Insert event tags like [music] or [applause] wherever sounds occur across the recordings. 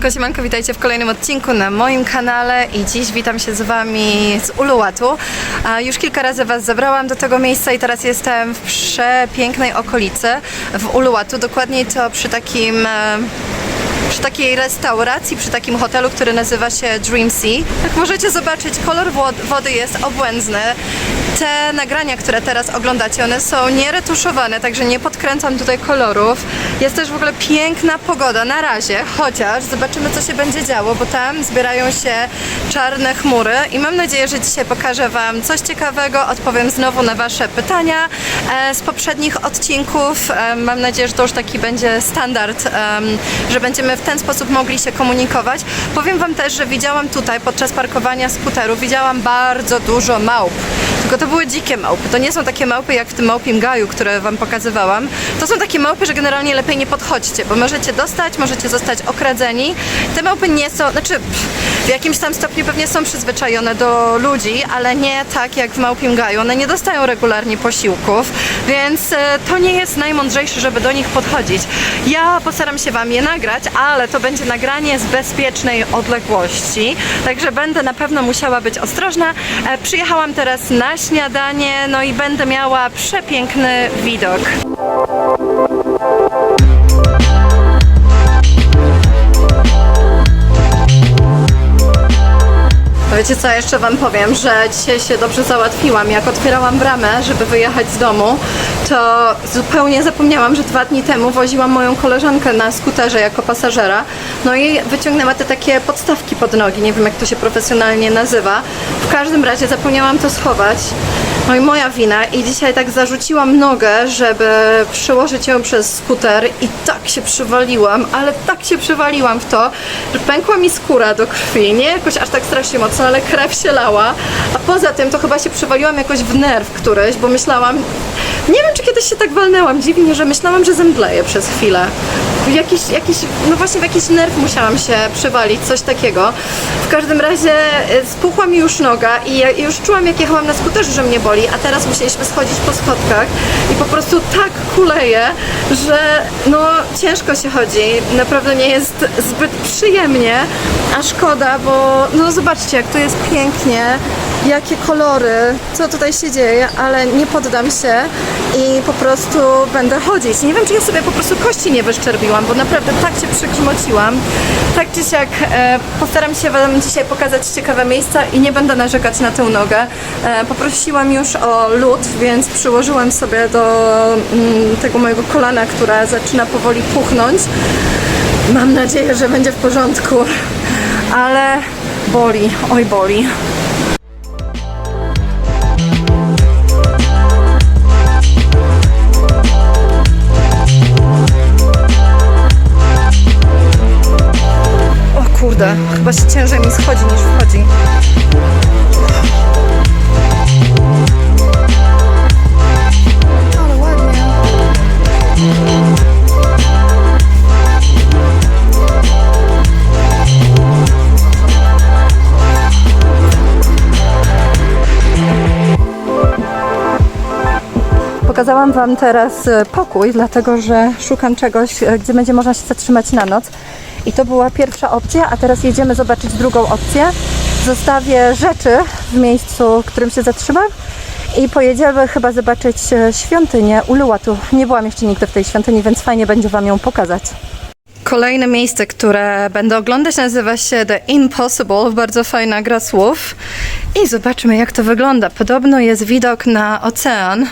Siemanko, siemanko, witajcie w kolejnym odcinku na moim kanale i dziś witam się z Wami z Uluwatu. Już kilka razy Was zabrałam do tego miejsca i teraz jestem w przepięknej okolicy w Uluwatu, dokładniej to przy takim... e, przy takiej restauracji, przy takim hotelu, który nazywa się Dream Sea. Jak możecie zobaczyć, kolor wod- wody jest obłędny. Te nagrania, które teraz oglądacie, one są nieretuszowane, także nie podkręcam tutaj kolorów. Jest też w ogóle piękna pogoda na razie, chociaż zobaczymy, co się będzie działo, bo tam zbierają się czarne chmury i mam nadzieję, że dzisiaj pokażę Wam coś ciekawego, odpowiem znowu na Wasze pytania e, z poprzednich odcinków. E, Mam nadzieję, że to już taki będzie standard, em, że będziemy w ten sposób mogli się komunikować. Powiem Wam też, że widziałam tutaj podczas parkowania skuterów, widziałam bardzo dużo małp. Tylko to były dzikie małpy. To nie są takie małpy jak w tym małpim gaju, które Wam pokazywałam. To są takie małpy, że generalnie lepiej nie podchodźcie, bo możecie dostać, możecie zostać okradzeni. Te małpy nie są, znaczy w jakimś tam stopniu pewnie są przyzwyczajone do ludzi, ale nie tak jak w małpim gaju. One nie dostają regularnie posiłków, więc e, to nie jest najmądrzejsze, żeby do nich podchodzić. Ja postaram się Wam je nagrać, ale to będzie nagranie z bezpiecznej odległości, także będę na pewno musiała być ostrożna. E, Przyjechałam teraz na śniadanie, no i będę miała przepiękny widok. Wiecie co, jeszcze Wam powiem, że dzisiaj się dobrze załatwiłam. Jak otwierałam bramę, żeby wyjechać z domu, to zupełnie zapomniałam, że dwa dni temu woziłam moją koleżankę na skuterze jako pasażera. No i wyciągnęła te takie podstawki pod nogi, nie wiem jak to się profesjonalnie nazywa. W każdym razie zapomniałam to schować. No i moja wina. I dzisiaj tak zarzuciłam nogę, żeby przełożyć ją przez skuter i tak się przywaliłam, ale tak się przywaliłam w to, że pękła mi skóra do krwi, nie jakoś aż tak strasznie mocno, ale krew się lała, a poza tym to chyba się przywaliłam jakoś w nerw któryś, bo myślałam, nie wiem czy kiedyś się tak walnęłam, dziwnie, że myślałam, że zemdleję przez chwilę. Jakiś, jakiś, no właśnie w jakiś nerw musiałam się przywalić, coś takiego. W każdym razie y, spuchła mi już noga i ja już czułam jak jechałam na skuterze, że mnie boli, a teraz musieliśmy schodzić po schodkach i po prostu tak kuleje, że no ciężko się chodzi. Naprawdę nie jest zbyt przyjemnie, a szkoda, bo no zobaczcie jak tu jest pięknie, jakie kolory, co tutaj się dzieje, ale nie poddam się i po prostu będę chodzić. Nie wiem, czy ja sobie po prostu kości nie wyszczerbiłam, bo naprawdę tak się przykrzmociłam. Tak czy siak e, postaram się Wam dzisiaj pokazać ciekawe miejsca i nie będę narzekać na tę nogę. E, poprosiłam już o lód, więc przyłożyłam sobie do mm, tego mojego kolana, które zaczyna powoli puchnąć. Mam nadzieję, że będzie w porządku, ale boli, oj boli. Się ciężej mi schodzi niż wchodzi. Ale ładnie. Pokazałam Wam teraz e, pokój, dlatego że szukam czegoś, e, gdzie będzie można się zatrzymać na noc. I to była pierwsza opcja, a teraz jedziemy zobaczyć drugą opcję. Zostawię rzeczy w miejscu, w którym się zatrzymam i pojedziemy chyba zobaczyć e, świątynię Uluwatu. Nie byłam jeszcze nigdy w tej świątyni, więc fajnie będzie Wam ją pokazać. Kolejne miejsce, które będę oglądać, nazywa się The Impossible. Bardzo fajna gra słów. I zobaczmy, jak to wygląda. Podobno jest widok na ocean.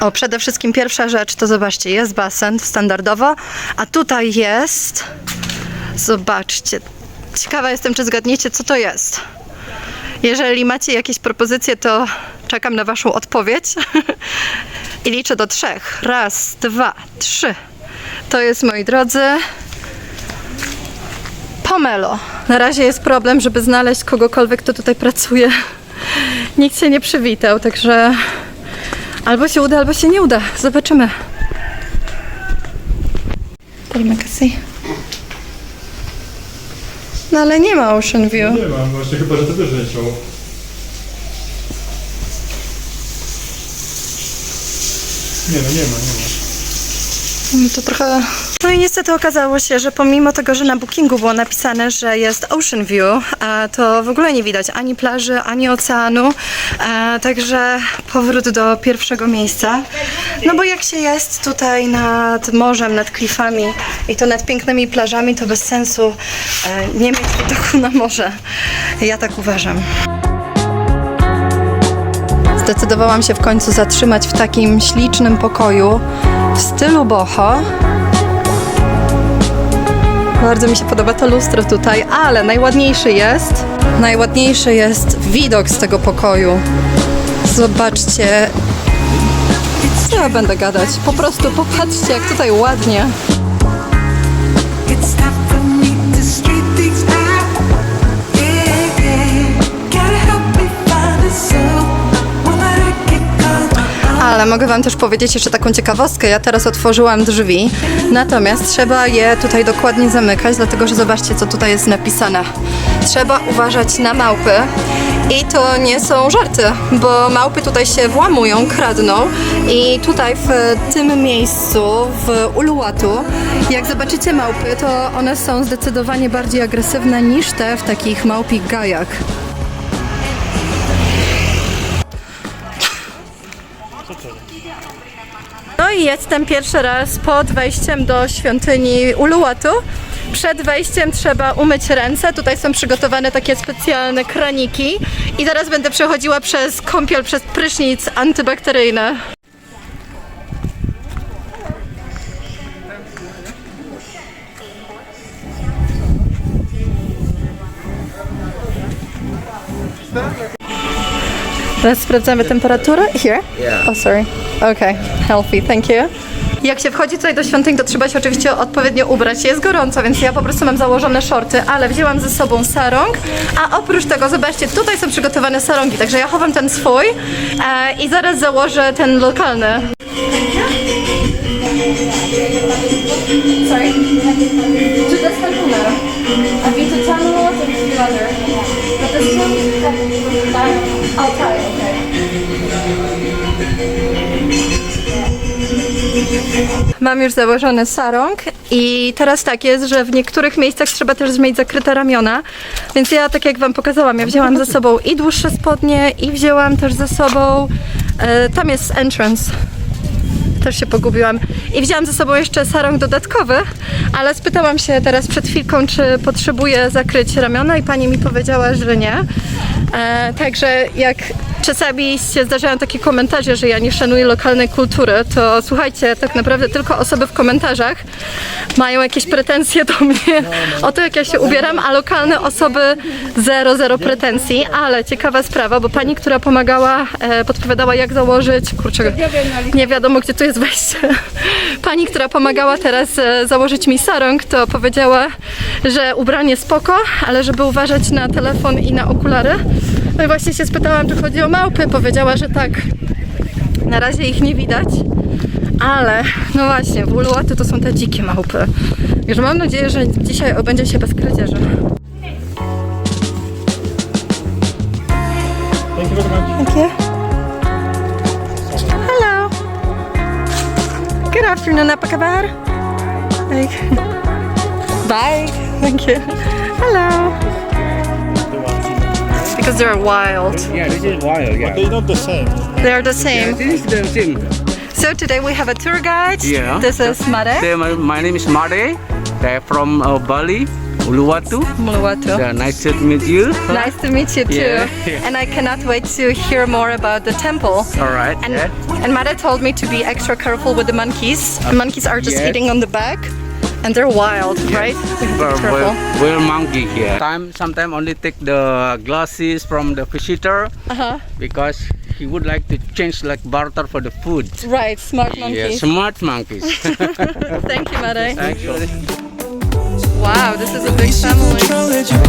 O, przede wszystkim pierwsza rzecz to zobaczcie, jest basen standardowo, a tutaj jest. Zobaczcie. Ciekawa jestem, czy zgadniecie, co to jest. Jeżeli macie jakieś propozycje, to czekam na Waszą odpowiedź. [laughs] I liczę do trzech. Raz, dwa, trzy. To jest, moi drodzy, Pomelo. Na razie jest problem, żeby znaleźć kogokolwiek, kto tutaj pracuje. [laughs] Nikt się nie przywitał, także albo się uda, albo się nie uda. Zobaczymy. Telemekasy. No ale nie ma Ocean View. Nie mam, właśnie chyba, że to też nie chciało. Nie no, nie ma, nie ma. Mm, To trochę... No i niestety okazało się, że pomimo tego, że na bookingu było napisane, że jest Ocean View, e, to w ogóle nie widać ani plaży, ani oceanu. E, Także powrót do pierwszego miejsca. No bo jak się jest tutaj nad morzem, nad klifami i to nad pięknymi plażami, to bez sensu e, nie mieć widoku na morze. Ja tak uważam. Zdecydowałam się w końcu zatrzymać w takim ślicznym pokoju w stylu boho. Bardzo mi się podoba to lustro tutaj, ale najładniejszy jest, najładniejszy jest widok z tego pokoju. Zobaczcie, ja będę gadać. Po prostu popatrzcie, jak tutaj ładnie. Ale mogę Wam też powiedzieć jeszcze taką ciekawostkę. Ja teraz otworzyłam drzwi, natomiast trzeba je tutaj dokładnie zamykać, dlatego że zobaczcie, co tutaj jest napisane. Trzeba uważać na małpy. I to nie są żarty, bo małpy tutaj się włamują, kradną i tutaj w tym miejscu, w Uluwatu, jak zobaczycie małpy, to one są zdecydowanie bardziej agresywne niż te w takich małpich gajach. No i jestem pierwszy raz pod wejściem do świątyni Uluwatu. Przed wejściem trzeba umyć ręce. Tutaj są przygotowane takie specjalne kraniki. I teraz będę przechodziła przez kąpiel, przez prysznic antybakteryjny. Teraz sprawdzamy temperaturę. Here? Yeah. Oh, sorry. Okay, healthy, thank you. Jak się wchodzi tutaj do świątyń, to trzeba się oczywiście odpowiednio ubrać. Jest gorąco, więc ja po prostu mam założone shorty, ale wzięłam ze sobą sarong. A oprócz tego, zobaczcie, tutaj są przygotowane sarągi, także ja chowam ten swój e, i zaraz założę ten lokalny. Sorry? Czy to jest numer? A widzę tam lot and few other. But this one, try, okay. Mam już założony sarong i teraz tak jest, że w niektórych miejscach trzeba też mieć zakryte ramiona, więc ja tak jak wam pokazałam, ja wzięłam ze sobą i dłuższe spodnie i wzięłam też ze sobą, e, tam jest entrance, też się pogubiłam. I wzięłam ze sobą jeszcze sarong dodatkowy, ale spytałam się teraz przed chwilką, czy potrzebuję zakryć ramiona i pani mi powiedziała, że nie. E, także jak czasami się zdarzają takie komentarze, że ja nie szanuję lokalnej kultury, to słuchajcie, tak naprawdę tylko osoby w komentarzach mają jakieś pretensje do mnie o to, jak ja się ubieram, a lokalne osoby zero, zero pretensji, ale ciekawa sprawa, bo pani, która pomagała, e, podpowiadała jak założyć, kurczę, nie wiadomo gdzie tu jest wejście. Pani, która pomagała teraz e, założyć mi sarong, to powiedziała, że ubranie spoko, ale żeby uważać na telefon i na okulary. No i właśnie się spytałam, czy chodzi o małpy. Powiedziała, że tak. Na razie ich nie widać. Ale, no właśnie, w Uluwatu to są te dzikie małpy. Już mam nadzieję, że dzisiaj obędzie się bez kradzieży. Thank. Hello. Good afternoon, apa kabar? Baik. Bye. Thank you. Hello. Because they're wild. Yeah, this is wild. Yeah. They're not the same. They're the same. This is the same. So today we have a tour guide. Yeah. This is Mare. Say, my, my name is Made. They're from uh, Bali, Uluwatu. Muluwatu. Yeah, nice to meet you. Nice to meet you too. Yeah, yeah. And I cannot wait to hear more about the temple. All right. And yeah. and Mara told me to be extra careful with the monkeys. The monkeys are just yes. eating on the back, and they're wild, right? We have to be We're, careful. we're, we're monkey here. Time sometime only take the glasses from the visitor Uh-huh. because he would like to change like barter for the food. Right, smart Yeah, monkeys. smart monkeys. [laughs] Thank you, Mara. Actually. Wow, this is a big family. Control let your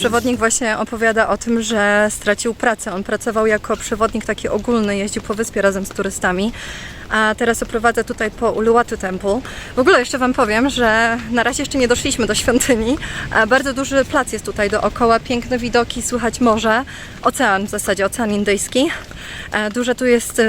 przewodnik właśnie opowiada o tym, że stracił pracę. On pracował jako przewodnik taki ogólny, jeździł po wyspie razem z turystami, a teraz oprowadza tutaj po Uluwatu Temple. W ogóle jeszcze Wam powiem, że na razie jeszcze nie doszliśmy do świątyni. Bardzo duży plac jest tutaj dookoła, piękne widoki, słychać morze, ocean w zasadzie, ocean indyjski. E, Duża tu jest e,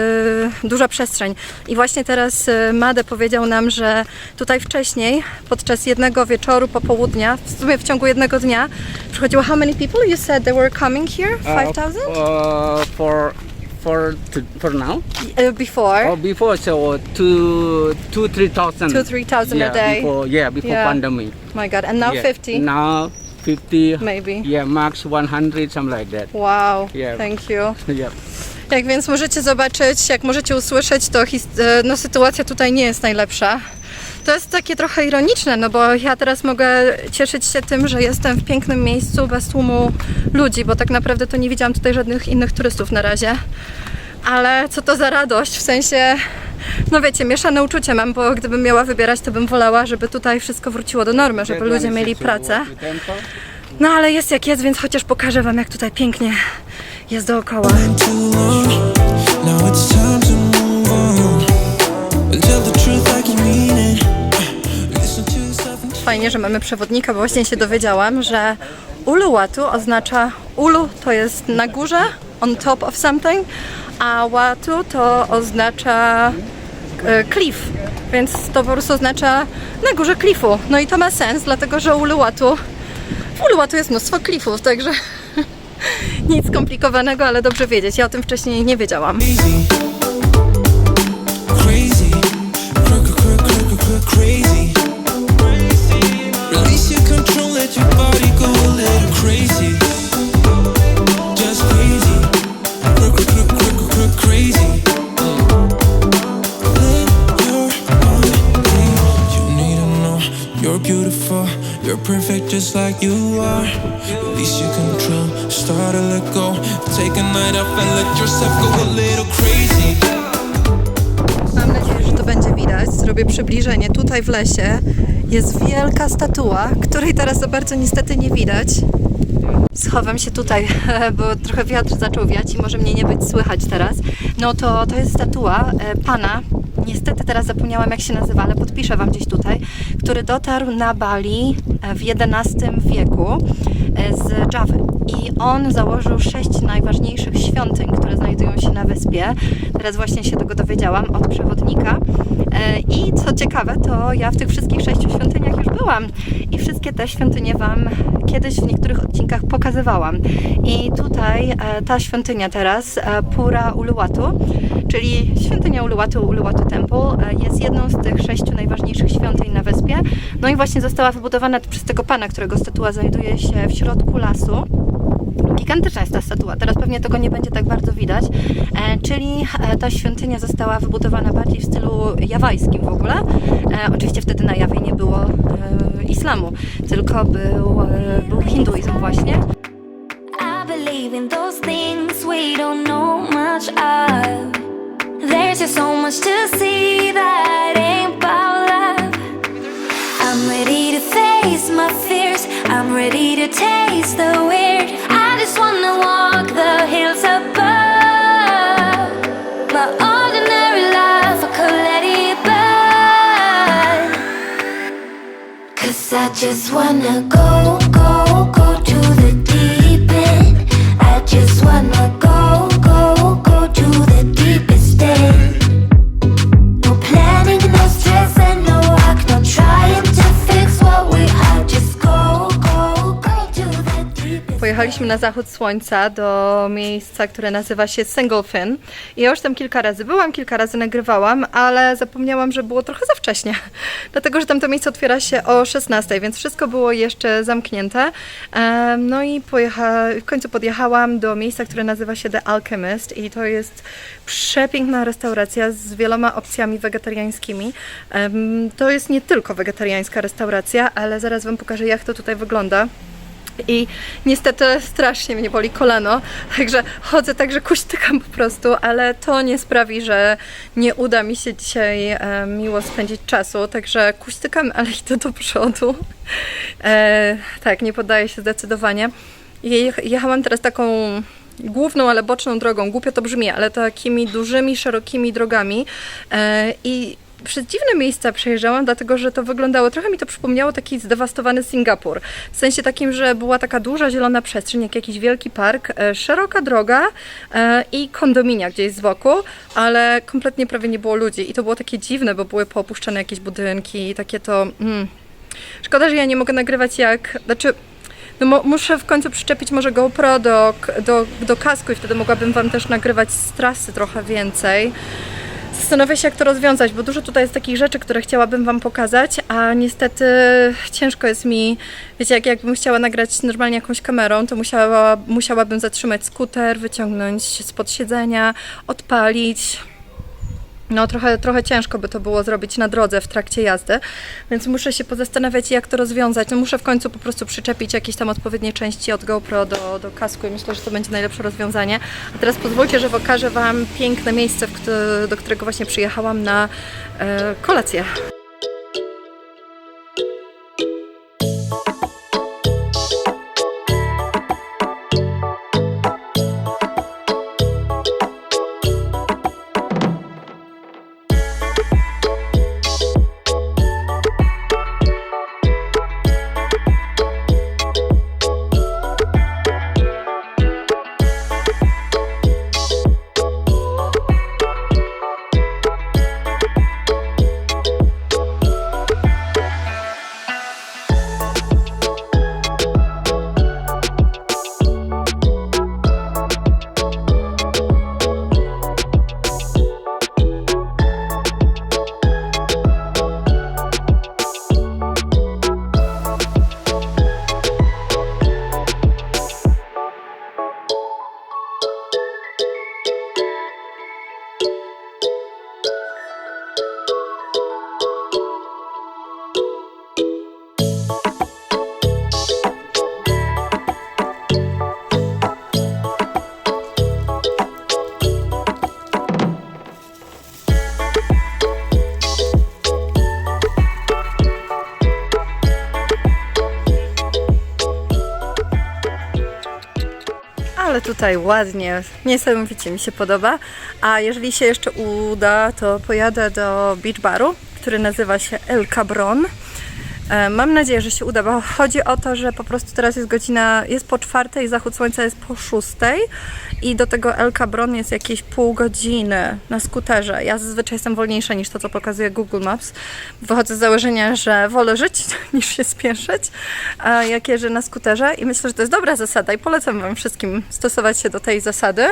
duża przestrzeń. I właśnie teraz e, Made powiedział nam, że tutaj wcześniej, podczas jednego wieczoru, popołudnia, w sumie w ciągu jednego dnia, przychodziło how many people? You said they were coming here? 5,000? Uh, for for to, for now Uh, before? or before so two two 3,000 a day. before yeah before Yeah. pandemic My god, and now yeah. 50? now 50 Maybe. yeah max 100 something like that Wow, Yeah. thank you. [laughs] yeah Jak więc możecie zobaczyć, jak możecie usłyszeć, to no, sytuacja tutaj nie jest najlepsza. To jest takie trochę ironiczne, no bo ja teraz mogę cieszyć się tym, że jestem w pięknym miejscu bez tłumu ludzi, bo tak naprawdę to nie widziałam tutaj żadnych innych turystów na razie. Ale co to za radość, w sensie, no wiecie, mieszane uczucie mam, bo gdybym miała wybierać, to bym wolała, żeby tutaj wszystko wróciło do normy, żeby ludzie mieli pracę. No ale jest jak jest, więc chociaż pokażę Wam, jak tutaj pięknie jest dookoła. Fajnie, że mamy przewodnika, bo właśnie się dowiedziałam, że Uluwatu oznacza Ulu to jest na górze, on top of something, a Watu to oznacza e, cliff, więc to po prostu oznacza na górze klifu. No i to ma sens, dlatego że Uluwatu, w Uluwatu jest mnóstwo klifów, także [laughs] nic skomplikowanego, ale dobrze wiedzieć. Ja o tym wcześniej nie wiedziałam. Zrobię przybliżenie. Tutaj w lesie jest wielka statua, której teraz za bardzo niestety nie widać. Schowam się tutaj, [laughs] bo trochę wiatr zaczął wiać i może mnie nie być słychać teraz. No to to jest statua e, pana, niestety teraz zapomniałam jak się nazywa, ale podpiszę Wam gdzieś tutaj, który dotarł na Bali e, w XI wieku e, z Jawy. I on założył sześć najważniejszych świątyń, które znajdują się na wyspie. Teraz właśnie się tego dowiedziałam od przewodnika. E, I co ciekawe, to ja w tych wszystkich sześciu świątyniach już byłam. I wszystkie te świątynie Wam kiedyś w niektórych odcinkach pokazywałam. I tutaj ta świątynia teraz, Pura Uluwatu, czyli świątynia Uluwatu, Uluwatu Temple, jest jedną z tych sześciu najważniejszych świątyń na wyspie. No i właśnie została wybudowana przez tego pana, którego statua znajduje się w środku lasu. Gigantyczna jest ta statua, teraz pewnie tego nie będzie tak bardzo widać, e, czyli e, ta świątynia została wybudowana bardziej w stylu jawajskim w ogóle. E, oczywiście wtedy na Jawie nie było islamu, tylko był, był hinduizm właśnie. I believe in those things we don't know. There's just so much to see that ain't about love. I'm ready to face my fears. I'm ready to taste the weird. I just wanna walk the hills above. My ordinary life, I could let it burn. Cause I just wanna go, go, go to the deep end. I just wanna go, stay. Pojechaliśmy na zachód słońca do miejsca, które nazywa się Singlefin. I ja już tam kilka razy byłam, kilka razy nagrywałam, ale zapomniałam, że było trochę za wcześnie. [laughs] Dlatego, że tamto miejsce otwiera się o 16, więc wszystko było jeszcze zamknięte. No i pojecha- w końcu podjechałam do miejsca, które nazywa się The Alchemist i to jest przepiękna restauracja z wieloma opcjami wegetariańskimi. To jest nie tylko wegetariańska restauracja, ale zaraz Wam pokażę, jak to tutaj wygląda. I niestety strasznie mnie boli kolano, także chodzę tak, że kuśtykam po prostu, ale to nie sprawi, że nie uda mi się dzisiaj e, miło spędzić czasu, także kuśtykam, ale [laughs] idę do przodu. E, tak, nie poddaję się zdecydowanie. Je- Jechałam teraz taką główną, ale boczną drogą. Głupio to brzmi, ale takimi dużymi, szerokimi drogami. E, I przez dziwne miejsca przejeżdżałam, dlatego że to wyglądało, trochę mi to przypomniało taki zdewastowany Singapur. W sensie takim, że była taka duża zielona przestrzeń, jak jakiś wielki park, e, szeroka droga e, i kondominia gdzieś z boku, ale kompletnie prawie nie było ludzi. I to było takie dziwne, bo były poopuszczane jakieś budynki i takie to... Mm. Szkoda, że ja nie mogę nagrywać jak... Znaczy, no muszę w końcu przyczepić może GoPro do, do, do kasku i wtedy mogłabym Wam też nagrywać z trasy trochę więcej. Zastanawiam się, jak to rozwiązać, bo dużo tutaj jest takich rzeczy, które chciałabym Wam pokazać, a niestety ciężko jest mi, wiecie, jak jakbym chciała nagrać normalnie jakąś kamerą, to musiała, musiałabym zatrzymać skuter, wyciągnąć spod siedzenia, odpalić. No, trochę, trochę ciężko by to było zrobić na drodze w trakcie jazdy, więc muszę się pozastanawiać, jak to rozwiązać. No, muszę w końcu po prostu przyczepić jakieś tam odpowiednie części od GoPro do, do kasku i myślę, że to będzie najlepsze rozwiązanie. A teraz pozwólcie, że pokażę Wam piękne miejsce, do którego właśnie przyjechałam na e, kolację. Tutaj ładnie, niesamowicie mi się podoba. A jeżeli się jeszcze uda, to pojadę do beach baru, który nazywa się El Cabron. E, Mam nadzieję, że się uda, bo chodzi o to, że po prostu teraz jest godzina, jest po czwartej, zachód słońca jest po szóstej i do tego El Cabron jest jakieś pół godziny na skuterze. Ja zazwyczaj jestem wolniejsza niż to, co pokazuje Google Maps. Wychodzę z założenia, że wolę żyć [laughs] niż się spieszyć, jak jeżdżę na skuterze i myślę, że to jest dobra zasada i polecam Wam wszystkim stosować się do tej zasady.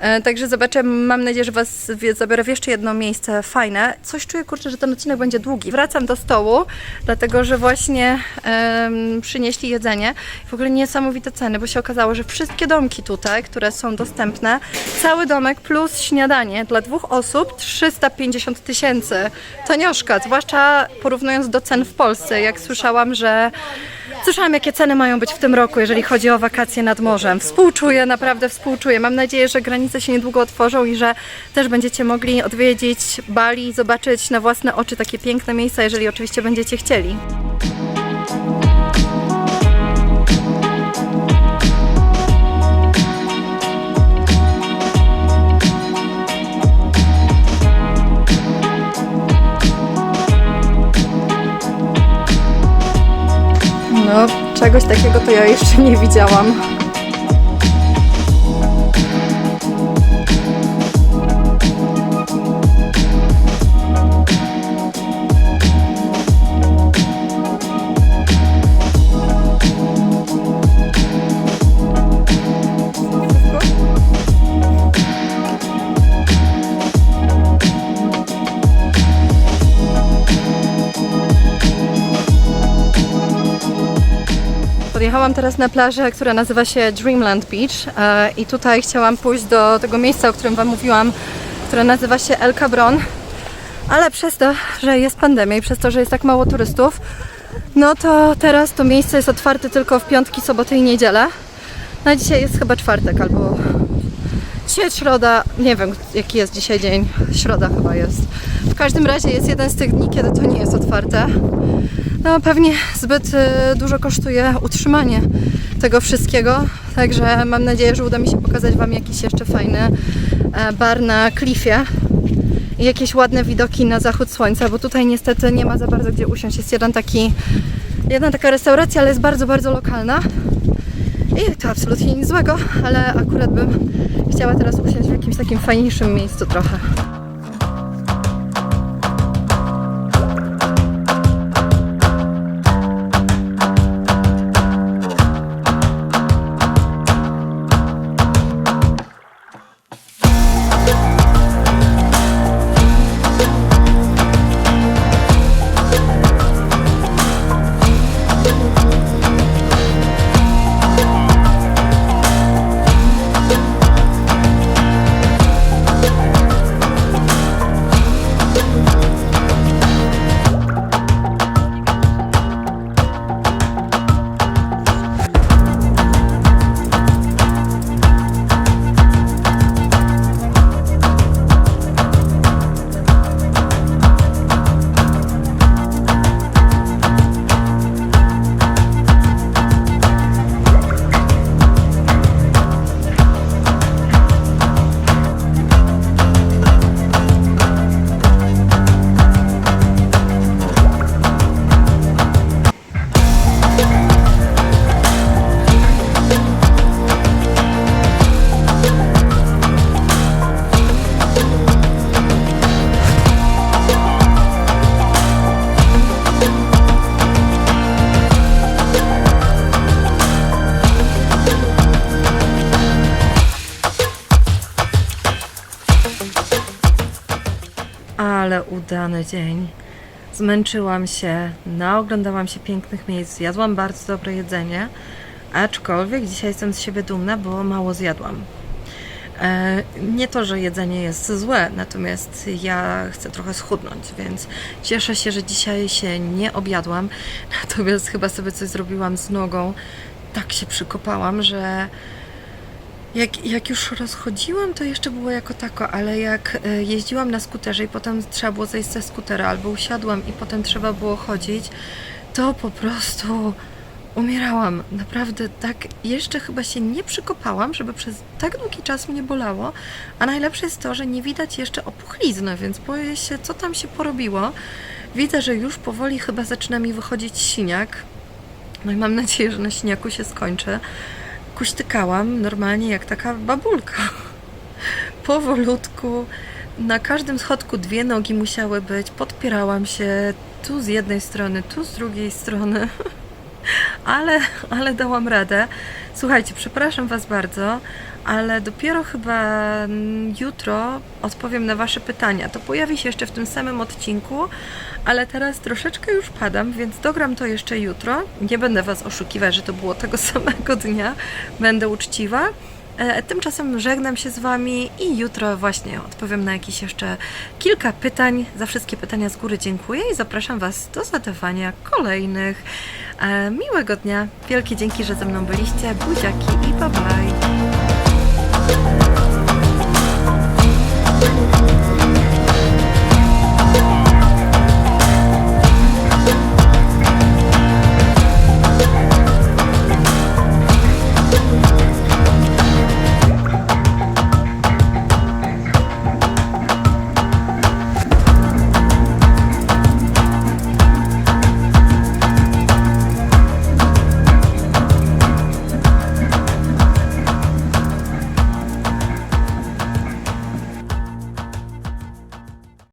E, Także zobaczę, mam nadzieję, że Was zabiorę w jeszcze jedno miejsce fajne. Coś czuję, kurczę, że ten odcinek będzie długi. Wracam do stołu, dlatego że właśnie em, przynieśli jedzenie. W ogóle niesamowite ceny, bo się okazało, że wszystkie domki tutaj, które są dostępne, cały domek plus śniadanie dla dwóch osób 350 tysięcy. Tanioszka, zwłaszcza porównując do cen w Polsce. Jak słyszałam, że Słyszałam, jakie ceny mają być w tym roku, jeżeli chodzi o wakacje nad morzem. Współczuję, naprawdę współczuję. Mam nadzieję, że granice się niedługo otworzą i że też będziecie mogli odwiedzić Bali, zobaczyć na własne oczy takie piękne miejsca, jeżeli oczywiście będziecie chcieli. Czegoś takiego to ja jeszcze nie widziałam. Podjechałam teraz na plażę, która nazywa się Dreamland Beach e, i tutaj chciałam pójść do tego miejsca, o którym Wam mówiłam, które nazywa się El Cabron, ale przez to, że jest pandemia i przez to, że jest tak mało turystów, no to teraz to miejsce jest otwarte tylko w piątki, soboty i niedzielę. Na dzisiaj jest chyba czwartek albo dzisiaj środa, nie wiem jaki jest dzisiaj dzień, środa chyba jest. Każdym razie jest jeden z tych dni, kiedy to nie jest otwarte. No pewnie zbyt e, dużo kosztuje utrzymanie tego wszystkiego, także mam nadzieję, że uda mi się pokazać Wam jakiś jeszcze fajny e, bar na klifie i jakieś ładne widoki na zachód słońca, bo tutaj niestety nie ma za bardzo gdzie usiąść. Jest jeden taki, jedna taka restauracja, ale jest bardzo, bardzo lokalna. I to absolutnie nic złego, ale akurat bym chciała teraz usiąść w jakimś takim fajniejszym miejscu trochę. Ale udany dzień. Zmęczyłam się, naoglądałam się pięknych miejsc, zjadłam bardzo dobre jedzenie, aczkolwiek dzisiaj jestem z siebie dumna, bo mało zjadłam. E, nie to, że jedzenie jest złe, natomiast ja chcę trochę schudnąć, więc cieszę się, że dzisiaj się nie objadłam, [laughs] natomiast chyba sobie coś zrobiłam z nogą. Tak się przykopałam, że jak, jak już rozchodziłam, to jeszcze było jako tako, ale jak e, jeździłam na skuterze i potem trzeba było zejść ze skutera, albo usiadłam i potem trzeba było chodzić, to po prostu umierałam. Naprawdę tak jeszcze chyba się nie przykopałam, żeby przez tak długi czas mnie bolało, a najlepsze jest to, że nie widać jeszcze opuchlizny, więc boję się, co tam się porobiło. Widzę, że już powoli chyba zaczyna mi wychodzić siniak. No i mam nadzieję, że na siniaku się skończy kuśtykałam normalnie jak taka babulka. [laughs] Powolutku. Na każdym schodku dwie nogi musiały być. Podpierałam się tu z jednej strony, tu z drugiej strony. [laughs] Ale, ale dałam radę. Słuchajcie, przepraszam Was bardzo, ale dopiero chyba mm, jutro odpowiem na Wasze pytania. To pojawi się jeszcze w tym samym odcinku, ale teraz troszeczkę już padam, więc dogram to jeszcze jutro. Nie będę Was oszukiwać, że to było tego [laughs] samego dnia. Będę uczciwa. E, Tymczasem żegnam się z Wami i jutro właśnie odpowiem na jakieś jeszcze kilka pytań. Za wszystkie pytania z góry dziękuję i zapraszam Was do zadawania kolejnych. E, Miłego dnia, wielkie dzięki, że ze mną byliście. Buziaki i bye bye.